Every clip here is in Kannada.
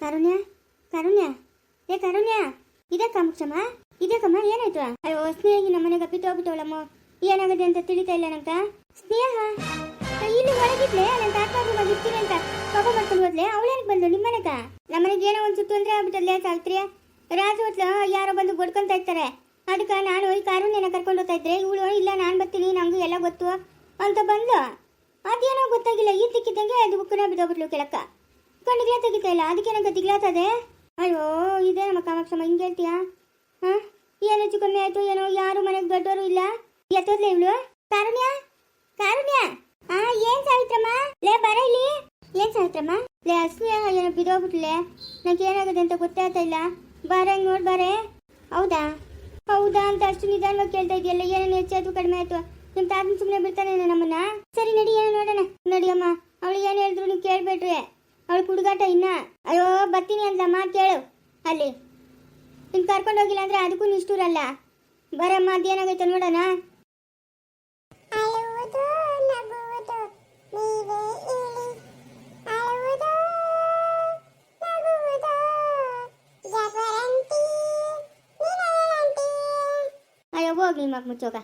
ಕಾರುಣ್ಯ, ಕರುಣ್ಯ. ಏ, ಕರುಣ್ಯ, ಇದೇ ಕಾಮಕ್ಷಮ? ಇದೇ ಕಮ್ಮ ಏನಾಯ್ತು? ಅಯ್ಯೋ, ಸ್ನೇಹಿ ನಮ್ಮ ಮನೆಗೆ ಬಿತ್ತೋಗ್ಬಿಟ್ಟವಳಮ್ಮ ಏನಾಗಿದೆ ಅಂತ ತಿಳಿತಾ ಇಲ್ಲ ನಂತ? ಸ್ನೇಹ? ಇಲ್ಲಿ ಒಳಗಿದ್ಲೆ? ನನ್ನ ತಾತಾಗ ಇರ್ತೀನಿ ಅಂತ. ಪಾಪ ಮಾಡ್ಕೊಂಡು ಹೋದ್ಲೆ? ಅವಳೇನಕ್ಕೆ ಬಂದು ನಿಮ್ಮ ಮನೆಗ? ನಮ್ಮ ಮನೆಗೆ ಏನೋ ಒಂದು ಸುತ್ತು ಅಂದ್ರೆ ಆಗ್ಬಿಟ್ಟಲ್ಲೇ ಚಾಲ್ತ್ರಿಯ ರಾಜು ಹೊತ್ಲ ಯಾರೋ ಬಂದು ಬಡ್ಕೊಂತ ಇರ್ತಾರೆ. ಅದಕ್ಕೆ ನಾನು ಈ ಕಾರುಣ್ಯನ ಕರ್ಕೊಂಡು ಹೋಗ್ತಾ ಇದ್ರೆ ಇವಳು, ಇಲ್ಲ, ನಾನು ಬರ್ತೀನಿ, ನಂಗೂ ಎಲ್ಲ ಗೊತ್ತು ಅಂತ ಬಂದು ಅದೇನೋ ಗೊತ್ತಾಗಿಲ್ಲ. ಈ ತಿಕ್ಕಿದ್ದಂಗೆ ಅದು ಬುಕ್ಕನ ಬಿದ್ದೋಗ್ಬಿಟ್ಲು ಕೆಳಕ್ಕ. ಕಣ್ಣಿಗೆ ತೆಗಿತಾ ಇಲ್ಲ? ಅದಕ್ಕೆ ನಂಗೆ ತಿಗ್ಲಾತದೆ? ಅಯ್ಯೋ, ಇದೇ ನಮ್ಮ ಕಾಮಾಕ್ಷಮ್ಮ, ಹಿಂಗೆ ಹೇಳ್ತೀಯಾ? ಹಾಂ? ಏನು ಹೆಚ್ಚು ಕಮ್ಮಿ ಆಯ್ತು, ಏನೋ, ಯಾರು ಮನೆಗೆ ದೊಡ್ಡವರು ಇಲ್ಲ? ಎತ್ತೋದ್ಲೇ ಇವಳು? ಕಾರುಣ್ಯ? ಕಾರುಣ್ಯ? ಆ, ಏನ್ ಸಾವಿತ್ರಮ್ಮ? ಲೇ, ಬರ ಇಲ್ಲಿ. ಏನ್ ಸಾವಿತ್ರಮ್ಮ? ಲೇ ಅಸ್ಮಿಯ ಏನೋ ಬಿದೋಗ್ಬಿಟ್ಲೆ ನಂಗೆ ಏನಾಗುತ್ತೆ ಅಂತ ಗೊತ್ತಾಗ್ತಾ ಇಲ್ಲ. ಹಿಂಗ್ ನೋಡ್ ಬಾರೆ. ಹೌದಾ? ಹೌದಾ ಅಂತ ಅಷ್ಟು ನಿಧಾನವಾಗಿ ಕೇಳ್ತಾ ಇದೆಯಲ್ಲ ಏನೇನು ಹೆಚ್ಚಾಯ್ತು ಕಡಿಮೆ ಆಯ್ತು? ನಿಮ್ಮ ತಾತನ ಸುಮ್ಮನೆ ಬಿಡ್ತಾನೆ ನಮ್ಮನ್ನ? ಸರಿ, ನಡಿ, ಏನೋ ನೋಡೋಣ. ನಡಿಯಮ್ಮ, ಅವಳು ಏನು ಹೇಳಿದ್ರು ನೀವು ಕೇಳ್ಬೇಡ್ರಿ. ಅವಳು ಹುಡುಗಾಟ ಇನ್ನ. ಅಯ್ಯೋ ಬರ್ತೀನಿ ಅಂದಮ್ಮ ಕೇಳು ಅಲ್ಲಿ. ನಿನ್ ಕರ್ಕೊಂಡು ಹೋಗಿಲ್ಲ ಅಂದ್ರೆ ಅದಕ್ಕೂ ನಿಷ್ಠೂರಲ್ಲ. ಬರಮ್ಮ ಅದೇನಾಗೈತೆ ನೋಡೋಣ. ಅಯ್ಯೋ ಹೋಗ್ಲಿ ಮಕ್ ಮುಚ್ಚೋಗ.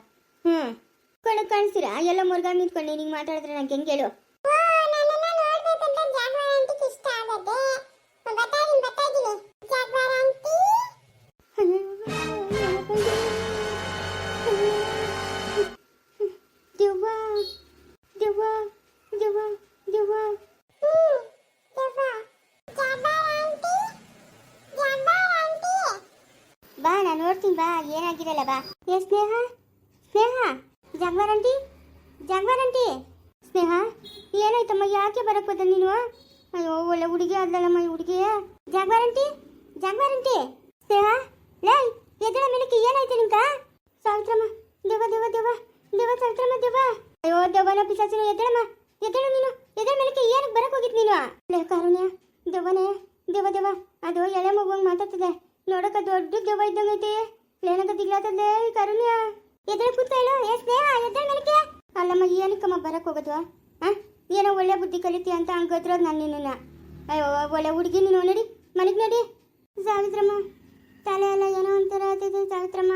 ಹ್ಞೂ ಕಣ್ಣು ಕಾಣಿಸ್ತೀರಾ ಎಲ್ಲ ಮುರ್ಗಾಗ ನಿಂತ್ಕೊಂಡು ನಿಂಗೆ ಮಾತಾಡಿದ್ರೆ ನಂಗೆ ಹೆಂಗೆ ಹೇಳು? ಬಾ, ಏನಾಗಿರಲ್ಲ ಬಾ. ಏ ಸ್ನೇಹ ಸ್ನೇಹ ಜಗ್ವಾರಂಟಿ ಜಗ್ವಾರಂಟಿ ಸ್ನೇಹ, ಏನಾಯ್ತಮ್ಮ, ಯಾಕೆ ಬರಕ್ ಹೋದ ನೀನು? ಅಯ್ಯೋ, ಒಳ್ಳೆ ಹುಡುಗಿ ಆದ್ಲಲ್ಲಮ್ಮ ಈ ಹುಡುಗಿ. ಜಗ್ವಾರಂಟಿ ಜಗ್ವಾರಂಟಿ ಸ್ನೇಹ, ಲೇ ಎದಳ ಮೇಲಕ್ಕೆ ಏನಾಯ್ತು ನಿಮ್ಗ ಸಾವಿತ್ರಮ್ಮ, ದೇವ ದೇವ ದೇವ ದೇವ, ಸಾವಿತ್ರಮ್ಮ, ದೇವ. ಅಯ್ಯೋ, ದೇವನ ಪಿಸಾಚಿನ ಎದ್ದಳಮ್ಮ ಎದ್ದಳು ನೀನು. ಎದಳ ಮೇಲಕ್ಕೆ ಏನಕ್ಕೆ ಬರಕ್ ಹೋಗಿದ್ ನೀನು? ಲೇ, ಕಾರುಣ್ಯ, ದೇವನೇ, ದೇವ ದೇವ. ಅದು ಎಳೆ ಮಗುವಂಗ್ ಮಾತಾಡ್ತದೆ. ನೋಡಕ ದೊಡ್ಡ ದೆವ್ವ ಇದ್ದಂಗೈತಿ. ಈ ಕರುಣ್ಯ? ಎದುರು ಕೂತಾ ಇಲ್ಲ ಏ ಸ್ನೇಹ ಎದುರು ಮೇಲಕ್ಕೆ ಅಲ್ಲಮ್ಮ ಏನಕ್ಕಮ್ಮ ಬರಕ್ ಹೋಗೋದು ಆ? ಏನೋ ಒಳ್ಳೆ ಬುದ್ಧಿ ಕಲಿತಿ ಅಂತ ಹಂಗದ್ರೋದು ನಾನು ನಿನ್ನ ಅಯ್ಯೋ, ಒಳ್ಳೆ ಹುಡುಗಿ ನೀನು, ನೋಡಿ, ಮನೆಗೆ ನಡಿ. ಸಾವಿತ್ರಮ್ಮ, ತಲೆ ಎಲ್ಲ ಏನೋ ಒಂಥರ ಆಗ್ತೈತೆ ಸಾವಿತ್ರಮ್ಮ.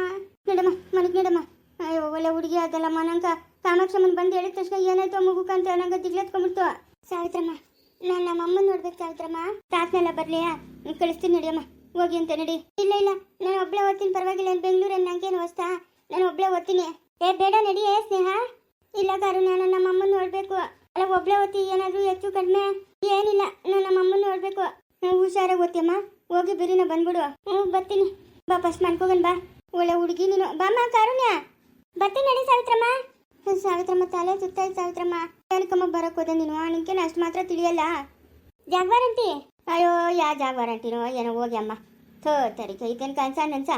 ನಡಮ್ಮ, ಮನೆಗೆ ನಡಮ್ಮ. ಅಯ್ಯೋ, ಒಳ್ಳೆ ಹುಡುಗಿ ಅದಲ್ಲಮ್ಮ ನಂಗ ಕಾಮಾಕ್ಷಮ್ಮನ ಬಂದು ಹೇಳಿದ ತಕ್ಷಣ ಏನಾಯ್ತು ಮಗುಕಂತ ನಂಗೆ ದಿಗ್ಲಾತ್ಕೊಂಡ್ಬಿಡ್ತು. ಸಾವಿತ್ರಮ್ಮ ನಾನು ಅಮ್ಮನ ನೋಡ್ಬೇಕು, ಸಾವಿತ್ರಮ್ಮ. ತಾತನೆಲ್ಲ ಬರ್ಲಿಯಾ? ಕಳಿಸ್ತೀನಿ, ನಡಿಯಮ್ಮ. ಹೋಗಿ ಅಂತ ನಡಿ. ಇಲ್ಲ ಇಲ್ಲ. ನಾನು ಒಬ್ಳೆ ಓದ್ತೀನಿ, ಪರವಾಗಿಲ್ಲ. ಬೆಂಗಳೂರಲ್ಲಿ ನಂಗೇನು ಹೊಸ್ತಾ? ನಾನು ಒಬ್ಳೆ ಓದ್ತೀನಿ. ಏ, ಬೇಡ ನಡಿ, ಏ, ಸ್ನೇಹ. ಇಲ್ಲ, ಕಾರು, ನಾನು ನಮ್ಮ ಅಮ್ಮನ ನೋಡ್ಬೇಕು. ಅಲ್ಲ, ಒಬ್ಳೆ ಓದ್ತಿ, ಏನಾದರೂ ಹೆಚ್ಚು ಕಡಿಮೆ? ಏನಿಲ್ಲ, ನಾನು ನಮ್ಮ ಅಮ್ಮನ ನೋಡ್ಬೇಕು. ಹುಷಾರಾಗಿ ಓದ್ತಿಯಮ್ಮ. ಹೋಗಿ ಬಿರಿನ ಬಂದ್ಬಿಡು. ಹ್ಞೂ ಬರ್ತೀನಿ. ಬಾ ಫಸ್ಟ್ ಮಾಡ್ಕೋಗನ್ ಬಾ. ಒಳ್ಳೆ ಹುಡುಗಿ ನೀನು. ಬಾಮ್ಮ ಕಾರುಣ್ಯ. ಬರ್ತೀನಿ ನಡಿ, ಸಾವಿತ್ರಮ್ಮ. ಸಾವಿತ್ರಮ್ಮ, ತಲೆ ಸುತ್ತಾಯ್ತು, ಸಾವಿತ್ರಮ್ಮ. ಏನಕ್ಕಮ್ಮ ಬರಕ್ ಹೋದೆ ನೀನು? ನಿನ್ಕೇನು ಅಷ್ಟು ಮಾತ್ರ ತಿಳಿಯಲ್ಲ? ಜಾಗ್ವಾರಂಟಿ ಅಯ್ಯೋ, ಯಾ ಜಾಗ್ವಾರಂಟಿನೋ ಏನೋ ಹೋಗಿ ಅಮ್ಮ. ಥೋ ತರಿಕೆ ಇದೇನು ಕನ್ಸ, ನನ್ಸ?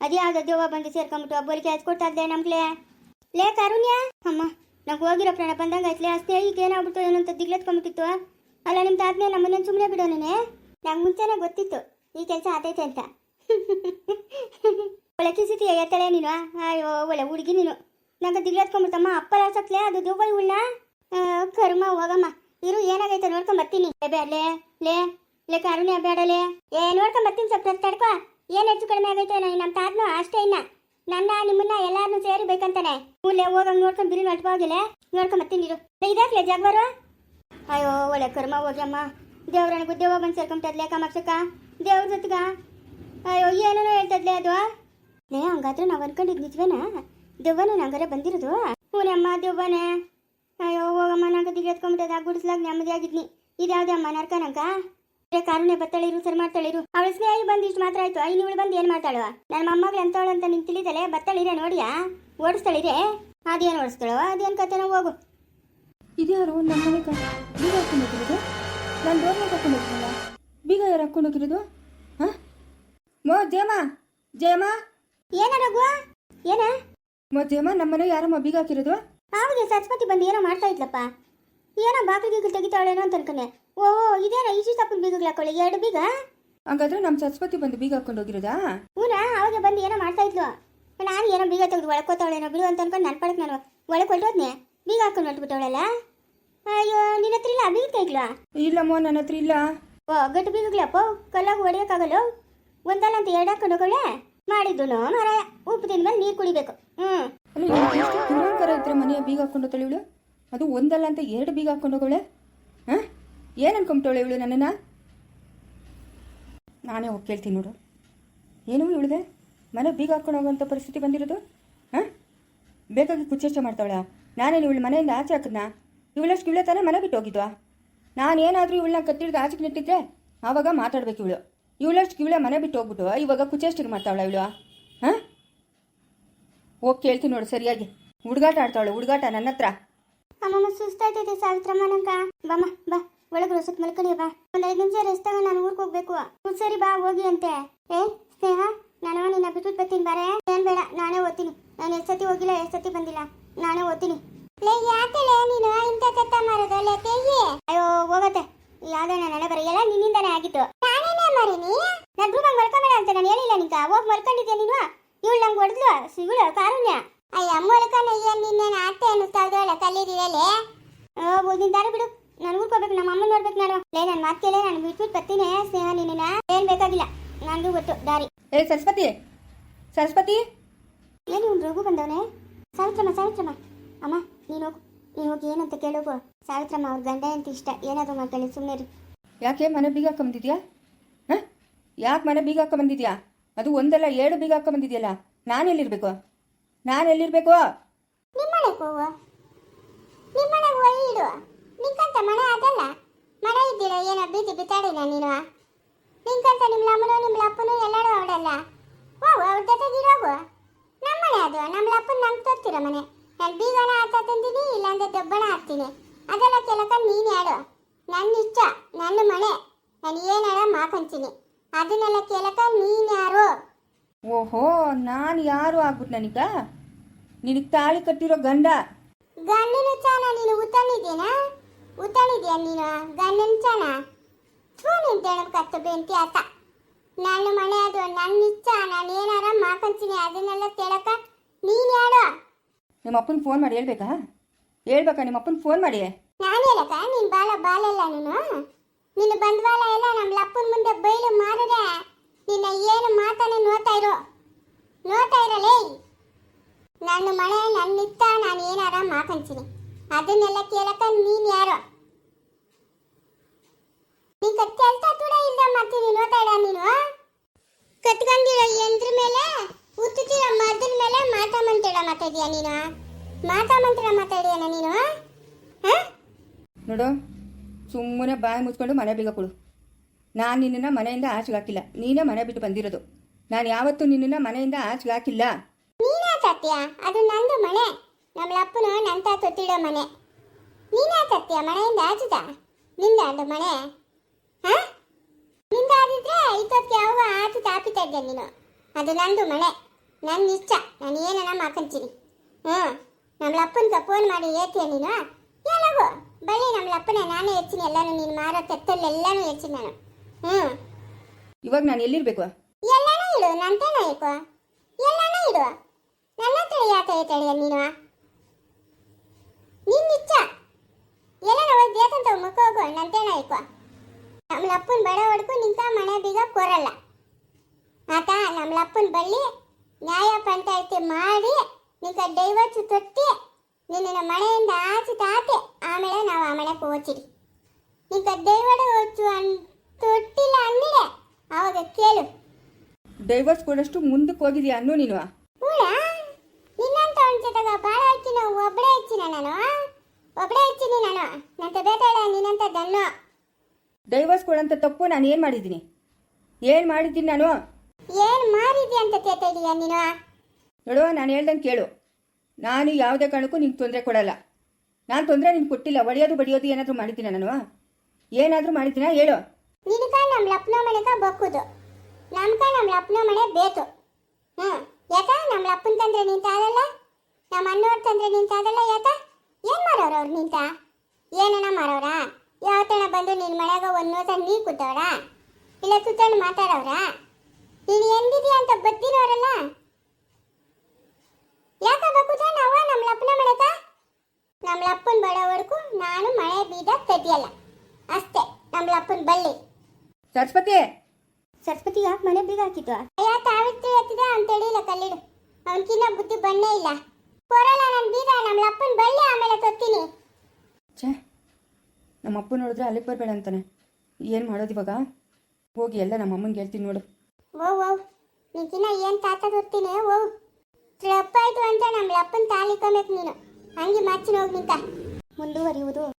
ಯಾವುದೋ ದೆವ್ವ ಬಂದು ಸೇರ್ಕೊಂಬಿಟ್ಟು ಒಬ್ಬರಿಗೆ ಹಚ್ಕೊಡ್ತಾ ಇದ್ದೆ ನಮ್ಗೆ? ಲೇ, ಕಾರುಣ್ಯ! ಅಮ್ಮ, ನಂಗೆ ಹೋಗಿರೋ ಪ್ರಾಣ ಬಂದಂಗೆ ಅಷ್ಟೇ, ಈಗ ಏನಾಗ್ಬಿಟ್ಟು ಏನಂತ ದಿಗ್ಲೆತ್ಕೊಂಬಿಟ್ಟಿತ್ತು ಅಲ್ಲ ನಿಮ್ಮ ತಾತನೇ ನಮ್ಮನ್ನ ಸುಮ್ಮನೆ ಬಿಡೋನೇ ನಂಗೆ ಮುಂಚೆನೇ ಗೊತ್ತಿತ್ತು, ಈ ಕೆಲಸ ಆತೈತೆ ಅಂತ. ಒಳ್ಳೆ ಕಿಸಿತಿ ಎತ್ತಳೆ ನೀನು ಅಯ್ಯೋ, ಒಳ್ಳೆ ಹುಡುಗಿ ನೀನು. ನಂಗೆ ದಿಗ್ಲೆತ್ಕೊಂಬಿಡ್ತಮ್ಮ ಅಪ್ಪಲ ಸಕ್ಲೆ ಅದು ದೆವ್ವ ಇವಳನ್ನ? ಕರ್ಮ, ಹೋಗಮ್ಮ. ಇರು, ಏನಾಗೈತೆ ನೋಡ್ಕೊಂಬರ್ತೀನಿ ಬರ್ತೀನಿ. ಲೇ ಲೇ. ಲೇ ಕಾರುಣ್ಯ, ಬೇಡಲೇ. ಏ, ನೋಡ್ಕೊಂಡ್ ಬರ್ತೀನಿ ಸ್ವಲ್ಪ ತಡ್ಕೊ. ಏನ್ ಹೆಚ್ಚು ಕಡಿಮೆ ಆಗೈತೆ ನಮ್ಮ ತಾತನು ಅಷ್ಟೇ ಇನ್ನ. ನನ್ನ, ನಿಮ್ಮನ್ನ ಎಲ್ಲಾರನ್ನು ಸೇರಿ ಬೇಕಂತಾನೆ. ಮೂಲೆ ಹೋಗಂಗ್ ನೋಡ್ಕೊಂಡ್ ಬಿರಿ ನಟ್ಬೋಗಿಲ್ಲ ನೋಡ್ಕೊಂಡ್ ಬರ್ತೀನಿ ಇರು. ಇದಾಕ್ಲೆ ಜಾಗ್ಬಾರು ಅಯ್ಯೋ, ಒಳ್ಳೆ ಕರ್ಮ ಹೋಗ್ಯಮ್ಮ ದೇವ್ರನಿಗೂ ದೇವ ಬಂದು ಸೇರ್ಕೊಂಬಿಟ್ಟದ್ಲೆ ಕಾಮಾಕ್ಷಕ ದೇವ್ರ ಜೊತೆಗ? ಅಯ್ಯೋ, ಏನೇನೋ ಹೇಳ್ತದ್ಲೆ ಅದು? ಲೇ, ಹಂಗಾದ್ರೆ ನಾವು ಅನ್ಕೊಂಡಿದ್ ನಿಜವೇನಾ? ದೆವ್ವನೇ ನಂಗಾರೆ ಬಂದಿರೋದು? ಹೂನಮ್ಮ, ದೆವ್ವನೇ. ಅಯ್ಯೋ, ಹೋಗಮ್ಮ, ನಂಗೆ ಎತ್ಕೊಂಬಿಟ್ಟದ ಗುಡಿಸ್ಲಾಗ ನೆಮ್ಮದಿ ಆಗಿದ್ನಿ ಇದ್ಯಾವ್ದೇ ಅಮ್ಮ ನರ್ಕ ನಂಗ? ಕಾರುಣ್ಯ ಬತ್ತಳಿರು ಸರಿ ಮಾಡ್ತಾಳಿರು. ಅವಳ ಸ್ನೇಹಿ ಬಂದು ಇಷ್ಟು ಮಾತ್ರ ಆಯ್ತು. ಐನು ಇವಳು ಬಂದು ಏನ್ ಮಾಡ್ತಾಳು? ನನ್ನ ಮೊಮ್ಮಗಳು ಅಂತ ನಿಂಗೆ ತಿಳಿದಲೆ ಬತ್ತಳಿರೆ ನೋಡಿಯಾ? ಓಡಿಸ್ತಾಳಿರೆ? ಅದೇನು ಓಡಿಸ್ತಾಳವ ಅದೇನು ಕತೆನೋ ಹೋಗು. ಇದ್ಯಾರು? ನಮ್ಮ ಮನೆ ಬೀಗ ಹಾಕೊಂಡು ಹೋಗಿರೋದು? ನಾನು ಡೋರ್ನ ಹೋಗಿರಲ್ಲ ಬೀಗ ಯಾರು ಹಾಕೊಂಡು ಹೋಗಿರೋದು? ಹಾಂ? ಮೋ ಜಯಮ್ಮ! ಜಯಮ್ಮ! ಏನ ರಘು? ಏನ? ಮೋ ಜಯಮ್ಮ ನಮ್ಮನೆ ಯಾರಮ್ಮ ಬೀಗ ಹಾಕಿರೋದು? ಆವಾಗ ಸರಸ್ವತಿ ಬಂದು ಏನೋ ಮಾಡ್ತಾ ಇದ್ಲಪ್ಪ. ಏನೋ ಬಾಗಿಲಿಗೆ ತೆಗಿತಾಳೇನೋ ಅಂತ ಅನ್ಕೊಂಡೆ. ಓ ಇದೇನ ಈಜಿ ತಪ್ಪನ ಬೀಗಗಳು ಹಾಕೊಳ್ಳಿ? ಎರಡು ಬೀಗ? ಹಂಗಾದ್ರೆ ನಮ್ಮ ಸರಸ್ವತಿ ಬಂದು ಬೀಗ ಹಾಕೊಂಡು ಹೋಗಿರೋದಾ? ಹೂನಾ ಅವಾಗ ಬಂದು ಏನೋ ಮಾಡ್ತಾ ಇದ್ಲು. ನಾನು ಏನೋ ಬೀಗ ತೆಗೆದು ಒಳಕೋತಾವಳೇನೋ ಬಿಡು ಅಂತ ಅನ್ಕೊಂಡು ನನ್ನ ಪಡಕ್ ನಾನು. ಒಳಗೆ ಹೊರಟೋದ್ನೆ ಬೀಗ ಹಾಕೊಂಡು ಹೊಟ್ಬಿಟ್ಟವಳಲ್ಲ ಅಯ್ಯೋ ನಿನ್ನ ಹತ್ರ ಇಲ್ಲ? ಬೀಗ ಇಲ್ಲ ಇಲ್ಲಮ್ಮ ನನ್ನ ಹತ್ರ ಇಲ್ಲ. ಓ ಗಟ್ಟು ಬೀಗಲಪ್ಪ ಕಲ್ಲಾಗ ಹೊಡಿಯೋಕ್ಕಾಗಲ್ಲ? ಒಂದಲ್ಲ ಅಂತ ಎರಡು ಹಾಕೊಂಡು ಹೋಗೋಳೆ? ಮಾಡಿದ್ದು ಮಾರಾಯ. ಉಪ್ಪು ತಿಂದ್ಮೇಲೆ ನೀರು ಕುಡಿಬೇಕು. ಹ್ಞೂ ಅಲ್ಲ ಇವ್ಳು ಎಷ್ಟು ತಿರುವಂಕರ ಇದ್ರೆ ಮನೆಯ ಬೀಗ ಹಾಕೊಂಡು ತಳಿವಳು ಅದು ಒಂದಲ್ಲ ಅಂತ ಎರಡು ಬೀಗ ಹಾಕೊಂಡು ಹೋಗೋಳೆ? ಹಾಂ? ಏನು ಅನ್ಕೊಂಬಿಟ್ಟವಳೆ ಇವಳು ನನ್ನನ್ನು? ನಾನೇ ಹೋಗಿ ಕೇಳ್ತೀನಿ ನೋಡು. ಏನು ಇವಳಿದೆ ಮನೆ ಬೀಗ ಹಾಕೊಂಡು ಹೋಗುವಂಥ ಪರಿಸ್ಥಿತಿ ಬಂದಿರೋದು? ಹಾಂ? ಬೇಕಾಗಿ ಕುಚ್ಚೇಷ್ಟೆ ಮಾಡ್ತಾವಳ? ನಾನೇನು ಇವಳು ಮನೆಯಿಂದ ಆಚೆ ಹಾಕಿದ್ನ? ಇವಳಷ್ಟು ಇವಳೆ ತಾನೇ ಮನೆ ಬಿಟ್ಟು ಹೋಗಿದ್ವಾ? ನಾನೇನಾದರೂ ಇವಳನ್ನ ಕತ್ತಿಡ್ದು ಆಚೆಗೆ ನೆಟ್ಟಿದ್ರೆ ಆವಾಗ ಮಾತಾಡ್ಬೇಕು ಇವಳು. ಇವಳಷ್ಟು ಇವಳೆ ಮನೆ ಬಿಟ್ಟು ಹೋಗ್ಬಿಟ್ಟು ಇವಾಗ ಕುಚ್ಚೇಷ್ಟಿಗೆ ಮಾಡ್ತಾವಳ ಇವಳು? ಹಾಂ? ಹೋಗಿ ಕೇಳ್ತೀನಿ ನೋಡು ಸರಿಯಾಗಿ. ಹುಡುಗಾಟ ಆಡ್ತಾವಳು, ಹುಡುಗಾಟ ನನ್ನ ಹತ್ರ ಅಮ್ಮಮ್ಮ ಸುಸ್ತಾಯ್ತೈತೆ ಸಾವಿತ್ರಮ್ಮ ನಂಗ ಬಮ್ಮ ಬಾ. ಒಳಗೆ ರೋಸಕ್ ಮಲ್ಕಣಿ ಬಾ. ಒಂದ್ ಐದು ನಿಮಿಷ ರೆಸ್ಟ್ ತಗೊಂಡು ನಾನು ಊರಿಗೆ ಹೋಗ್ಬೇಕು. ಹ್ಮ್, ಸರಿ ಬಾ ಹೋಗಿ ಅಂತೆ. ಏ ಸ್ನೇಹ ನಾನು ನಿನ್ನ ಬಿಟ್ಬಿಟ್ಟು ಬರ್ತೀನಿ ಬಾರೆ. ಏನ್ ಬೇಡ ನಾನೇ ಓದ್ತೀನಿ. ನಾನು ಎಷ್ಟು ಸತಿ ಹೋಗಿಲ್ಲ ಎಷ್ಟು ಸತಿ ಬಂದಿಲ್ಲ. ನಾನೇ ಓದ್ತೀನಿ. ಲೇ ಯಾಕಲೆ ನೀನು ಇಂಥ ಕತ್ತ ಮಾರದಲ್ಲೇ ಲೇ ತೆಗಿ ಅಯ್ಯೋ ಹೋಗತ್ತೆ. ಇಲ್ಲ ನನ್ನ ಹಣೆ ಬರೀ ಎಲ್ಲ ನಿನ್ನಿಂದಾನೇ ಆಗಿತ್ತು ನಾನೇನೇ ಮಾರಿನಿ? ನಾನು ರೂಮಾಗ ಮಲ್ಕೊಂಬೇಡ ಅಂತ ನಾನು ಹೇಳಿಲ್ಲ ನಿಂಕ. ಹೋಗಿ ಮಲ್ಕೊಂಡಿದ್ದೆ ನೀನು? ಇವಳು ನಂಗೆ ಹೊಡೆದ್ಲು. ಸಿಗುಳು ಕಾರುಣ್ಯ. ಅಯ್ಯ ಮೂಲಕನ ಏನ್ ನಿನ್ನೇನು ಅತ್ತೆ ಅನ್ನಿಸ್ತಾವ್ದೋಳ ಕಲ್ಲಿದಿರಲೆ ನಿನ್ ದಾರಿ ಬಿಡು. ನಾನು ಊರ್ಕೋಬೇಕು ನಮ್ಮ ಅಮ್ಮನ ನೋಡ್ಬೇಕು ನಾನು. ಲೇ ನನ್ನ ಮಾತು ಕೇಳಿ ನಾನು ಬಿಟ್ಬಿಟ್ಟು ಬರ್ತೀನಿ ಸ್ನೇಹ ನಿನ್ನ. ಏನ್ ಬೇಕಾಗಿಲ್ಲ. ನನಗೂ ಗೊತ್ತು ದಾರಿ. ಏ ಸರಸ್ವತಿ. ಸರಸ್ವತಿ. ಏನು ಇವ್ನು ರಘು ಬಂದವನೇ? ಸಾವಿತ್ರಮ್ಮ ಸಾವಿತ್ರಮ್ಮ. ಅಮ್ಮ ನೀನು ಹೋಗು. ನೀನು ಹೋಗಿ ಏನಂತ ಕೇಳೋಗು ಸಾವಿತ್ರಮ್ಮ ಅವ್ರ ಗಂಡ ಅಂತ ಇಷ್ಟ. ಏನಾದರೂ ಮಾಡ್ಕೊಳ್ಳಿ ಸುಮ್ಮನೆ ರೀ ಯಾಕೆ ಮನೆ ಬೀಗ ಹಾಕೊಂಬಂದಿದ್ಯಾ ಹಾಂ? ಯಾಕೆ ಮನೆ ಬೀಗ ಹಾಕೊಂಬಂದಿದ್ಯಾ ಅದು ಒಂದಲ್ಲ ಎರಡು ಬೀಗ ಹಾಕೊಂಬಂದಿದ್ಯಲ್ಲ ನಾನು ಎಲ್ಲಿರ್ಬೇಕು? ನಾನು ಎಲ್ಲಿರ್ಬೇಕು? ನಿಮ್ಮನೆ ಹೋಗುವ ನಿಮ್ಮನೆ ಒಯ್ಯಿಡು ನಿಂಕಂತ ಮನೆ ಅದಲ್ಲ. ಮನೆ ಇದ್ದಿರೋ ಏನೋ ಬೀದಿ ಬಿತ್ತಾಡಿನ ನೀನು. ನಿಂಕಂತ ನಿಮ್ಮ ಅಮ್ಮನು ನಿಮ್ಮ ಅಪ್ಪನು ಎಲ್ಲರೂ ಅವಡಲ್ಲ ಹೋಗು ಅವ್ರ ಜೊತೆಗಿರೋಗು ನಮ್ಮನೆ ಅದು. ನಮ್ಮ ಅಪ್ಪನ ನಂಗೆ ತೋರ್ತಿರೋ ಮನೆ. ನಾನು ಬೀಗನ ಆಟ ತಂದಿನಿ ಇಲ್ಲಾಂದ್ರೆ ದೊಬ್ಬಣ ಹಾಕ್ತೀನಿ ಅದೆಲ್ಲ ಕೆಲಕ ನೀನು ಯಾಡು. ನನ್ನ ಇಷ್ಟ ನನ್ನ ಮನೆ. ನಾನು ಏನಾರ ಮಾಕೊಂತೀನಿ. ಅದನ್ನೆಲ್ಲ ಕೇಳಕ ನೀನು ಯಾರು? ಓಹೋ ನಾನು ಯಾರು ಆಗ್ಬಿಟ್ಟು ನನಗ? ತಾಳಿ ಕಟ್ಟಿರೋ ಗಂಡ? ಗಂಡನ ಚಾನ ನೀನು ಉತ್ತಣಿದೇನಾ ಉತ್ತಣಿದ್ಯಾ ನೀನು? ಗಂಡನ ಚಾನ? ನೀನು ತೆಣಕತ್ತು ಬೆಂತಿ ಆತ. ನನ್ನ ಮನೆ ಅದು ನನ್ನ ಇಚ್ಛ ನಾನು ಏನಾರ ಮಾಕಂತೀನಿ ಅದನ್ನೆಲ್ಲ ತೆಳಕ ನೀನು ಯಾರು? ನಿಮ್ಮ ಅಪ್ಪನ ಫೋನ್ ಮಾಡಿ ಹೇಳ್ಬೇಕಾ? ಹೇಳ್ಬೇಕಾ ನಿಮ್ಮ ಅಪ್ಪನ ಫೋನ್ ಮಾಡಿ? ನಾನು ಹೇಳಕ ನೀನು ಬಾಲ ಬಾಲಲ್ಲ ನೀನು? ನಿನ್ನ ಬಂಡವಾಳ ಎಲ್ಲ ನಮ್ಮ ಅಪ್ಪನ ಮುಂದೆ ಬೈಲು ಮಾರಿದೆ ನಿನ್ನ ಏನು ಮಾತನ್ನು ನೋಡ್ತಾ ಇರೋ? ನೋಡ್ತಾ ಇರಲೇ ನನ್ನ ಮಳೆ ನನ್ನಿತ್ತ ನಾನು ಏನಾರ ಮಾತಂತೀನಿ ಅದನ್ನೆಲ್ಲ ಕೇಳಕ ನೀನು ಯಾರೋ? ನೀ ಕೆಲ್ಸ ಕೂಡ ಇಲ್ಲ ಮಾಡ್ತೀನಿ ನೋಡ್ತಾ ಇಡ ನೀನು? ಕಟ್ಕೊಂಡಿರೋ ಎಂದ್ರ ಮೇಲೆ ಉತ್ತಿರ ಮದ್ದಿನ ಮೇಲೆ ಮಾತಾ ಮಾತಾಡಿಯ ನೀನು? ಮಾತಾ ಮಂತ್ರ ಮಾತಾಡಿಯನ ನೀನು? ನೋಡು, ಸುಮ್ಮನೆ ಬಾಯಿ ಮುಚ್ಕೊಂಡು ಮನೆ ಬೀಗ ಕೊಡು. ನಾನು ನಿನ್ನನ್ನು ಮನೆಯಿಂದ ಆಚೆಗೆ ಹಾಕಿಲ್ಲ. ನೀನೇ ಮನೆ ಬಿಟ್ಟು ಬಂದಿರೋದು. ನಾನು ಯಾವತ್ತೂ ನಿನ್ನನ್ನು ಮನೆಯಿಂದ ಆಚೆಗೆ ಹಾಕಿಲ್ಲ. ನೀನೇ ಸತ್ಯ? ಅದು ನಂದು ಮನೆ. ನಮ್ಮ ನನ್ನ ನಂತ ತೊತ್ತಿಡೋ ಮನೆ. ನೀನೇ ಸತ್ಯ? ಮನೆಯಿಂದ ಆಚುದ? ನಿಂದ ಅದು ಮನೆ. ಹಾ? ನಿಂದ ಆದಿದ್ರೆ ಇತ್ತೊತ್ತಿಗೆ ಯಾವ ಆಚೆ ತಾಪಿತಾ ಇದ್ದೆ ನೀನು? ಅದು ನಂದು ಮನೆ. ನನ್ನ ಇಷ್ಟ ನಾನು ಏನನ್ನ ಮಾಕೊಂತೀನಿ ಹ್ಞೂ. ನಮ್ಮ ಅಪ್ಪನ್ಗೆ ಫೋನ್ ಮಾಡಿ ಹೇಳ್ತೀಯ ನೀನು? ಎಲ್ಲಗೋ ಬಳ್ಳಿ ನಮ್ಮ ಅಪ್ಪನ ನಾನೇ ಹೆಚ್ಚಿನ ಎಲ್ಲಾನು. ನೀನು ಮಾರೋ ತೆತ್ತಲ್ಲೆಲ್ಲಾನು ಹೆಚ್ಚಿನ ನಾನು. ಹ್ಞೂ ಇವಾಗ ನಾನು ಎಲ್ಲಿರಬೇಕು? ಎಲ್ಲಾನು ಇಡು ನಂತೇನ ಏಕೋ ಎಲ್ಲಾನು ಇಡು ನನ್ನ ಹತ್ರ ಯಾಕೆ ತಡೆಯ ನೀನು? ನಿನ್ನ ಇಚ್ಛ. ಎಲ್ಲ ಹೋಗಿ ಬೇಕಂತ ಮುಖ ಹೋಗು ನಂತೇನ ಏಕೋ ನಮ್ಮ ಅಪ್ಪನ ಬಡ ಹೊಡ್ಕು ನಿಂತ ಮನೆ ಬೀಗ ಕೊರಲ್ಲ. ಆತ ನಮ್ಮ ಅಪ್ಪನ ಬಳ್ಳಿ ನ್ಯಾಯ ಪಂಚಾಯತಿ ಮಾಡಿ ನಿಂತ ದೈವ ತೊಟ್ಟಿ ನಿನ್ನ ಮನೆಯಿಂದ ಆಚೆ ತಾತೆ. ಆಮೇಲೆ ನಾವು ಆ ಮನೆಗೆ ಹೋಗ್ತೀರಿ. ನಿಂತ ದೈವಡ ಹೊಚ್ಚು ಅನ್ ತೊಟ್ಟಿಲ್ಲ ಅಂದಿರೆ ಅವಾಗ ಕೇಳು. ಡೈವರ್ಸ್ ಕೊಡಷ್ಟು ಮುಂದಕ್ಕೆ ಹೋಗಿದ್ಯಾ ಅನ್ನು ನೀನು? ಹೂಣ ನಿನ್ನಂತ ಒಂದ್ಸತಾಗ ಬಾಳ ಹೆಚ್ಚಿನ ಒಬ್ಬಳೇ ಹೆಚ್ಚಿನ ನಾನು ಒಬ್ಬಳೇ ಹೆಚ್ಚಿನಿ ನಾನು. ನಂತ ಬೇತಾಳ ನಿನ್ನಂತ ದನ್ನು. ಡೈವರ್ಸ್ ಕೊಡೋಂಥ ತಪ್ಪು ನಾನು ಏನು ಮಾಡಿದ್ದೀನಿ? ಏನು ಮಾಡಿದ್ದೀನಿ ನಾನು? ಏನ್ ಮಾರಿದ್ಯ ಅಂತ ಕೇಳ್ತಾ ಇದೀಯ ನೀನು? ನೋಡುವ ನಾನು ಹೇಳ್ದಂಗೆ ಕೇಳು. ನಾನು ಯಾವುದೇ ಕಾರಣಕ್ಕೂ ನಿಂಗೆ ತೊಂದರೆ ಕೊಡಲ್ಲ. ನಾನು ತೊಂದರೆ ನಿನ್ಗೆ ಕೊಟ್ಟಿಲ್ಲ. ಒಡೆಯೋದು ಬಡಿಯೋದು ಏನಾದರೂ ಮಾಡಿದ್ದೀನ ನಾನು? ಏನಾದರೂ ಮಾಡಿದ್ದೀನಾ? ಹೇಳು. ನಿನಕ ನಮ್ಮ ಲಪ್ನ ಮನೆಗ ಬಕ್ಕುದು. ನಮ್ಕ ನಮ್ಮ ಲಪ್ನ ಮನೆ ಬೇಕು. ಹ್ಮ್ ಯಾಕ? ನಮ್ಮ ಲಪ್ಪನ್ ತಂದ್ರೆ ನಿಂತಾದಲ್ಲ ನಮ್ಮ ಅಣ್ಣವ್ರ ತಂದ್ರೆ ನಿಂತಾದಲ್ಲ ಯಾಕ? ಏನ್ ಮಾಡೋರು ಅವ್ರು ನಿಂತ? ಏನನ ಮಾಡೋರ? ಯಾವತ್ತನ ಬಂದು ನಿನ್ ಮನೆಗ ಒಂದು ನೋಟ ನೀ ಕೂತವ್ರ ಇಲ್ಲ ಸುತ್ತಣ್ಣ ಮಾತಾಡೋರ? ನೀನು ಎಂದಿದೀಯ ಅಂತ ಬದ್ದಿರೋರಲ್ಲ ಯಾಕ ಬಕ್ಕುದ? ನಾವ ನಮ್ಮ ಲಪ್ಪನ ಮನೆಕ ನಮ್ಮ ಲಪ್ಪನ್ ಬಡ ನಾನು ಮಳೆ ಬೀದ ಕಟ್ಟಿಯಲ್ಲ ಅಷ್ಟೇ. ನಮ್ಮ ಲಪ್ಪನ್ ಬಳ್ಳಿ. ಸರಸ್ವತಿ! ಸರಸ್ವತಿ ಯಾಕೆ ಮನೆ ಬೀಗ ಹಾಕಿತ್ತು ಅಯ್ಯ ತಾವಿತ್ತು ಎತ್ತಿದ ಅಂತ ಹೇಳಿಲ್ಲ ಕಲ್ಲಿಡು. ಅವನಕಿನ್ನ ಬುದ್ಧಿ ಬಣ್ಣೇ ಇಲ್ಲ. ಕೊರಲ್ಲ ನನ್ನ ಬೀಗ ನಮ್ಮ ಅಪ್ಪನ ಬಳ್ಳಿ ಆಮೇಲೆ ತೊತ್ತೀನಿ. ಛೇ ನಮ್ಮ ಅಪ್ಪ ನೋಡಿದ್ರೆ ಅಲ್ಲಿಗೆ ಬರಬೇಡ ಅಂತಾನೆ. ಏನು ಮಾಡೋದು ಇವಾಗ? ಹೋಗಿ ಎಲ್ಲ ನಮ್ಮ ಅಮ್ಮನಿಗೆ ಹೇಳ್ತೀನಿ ನೋಡು. ಓ ಓ ನೀಕಿನ್ನ ಏನು ತಾತ ತೊತ್ತೀನಿ ಓ ತಪ್ಪಾಯ್ತು ಅಂತ ನಮ್ಮ ಅಪ್ಪನ ಕೊಬೇಕು ನೀನು. ಹಂಗೆ ಮಚ್ಚಿನ ಹೋಗಿ ನಿಂತ. ಮುಂದುವರಿಯುವುದು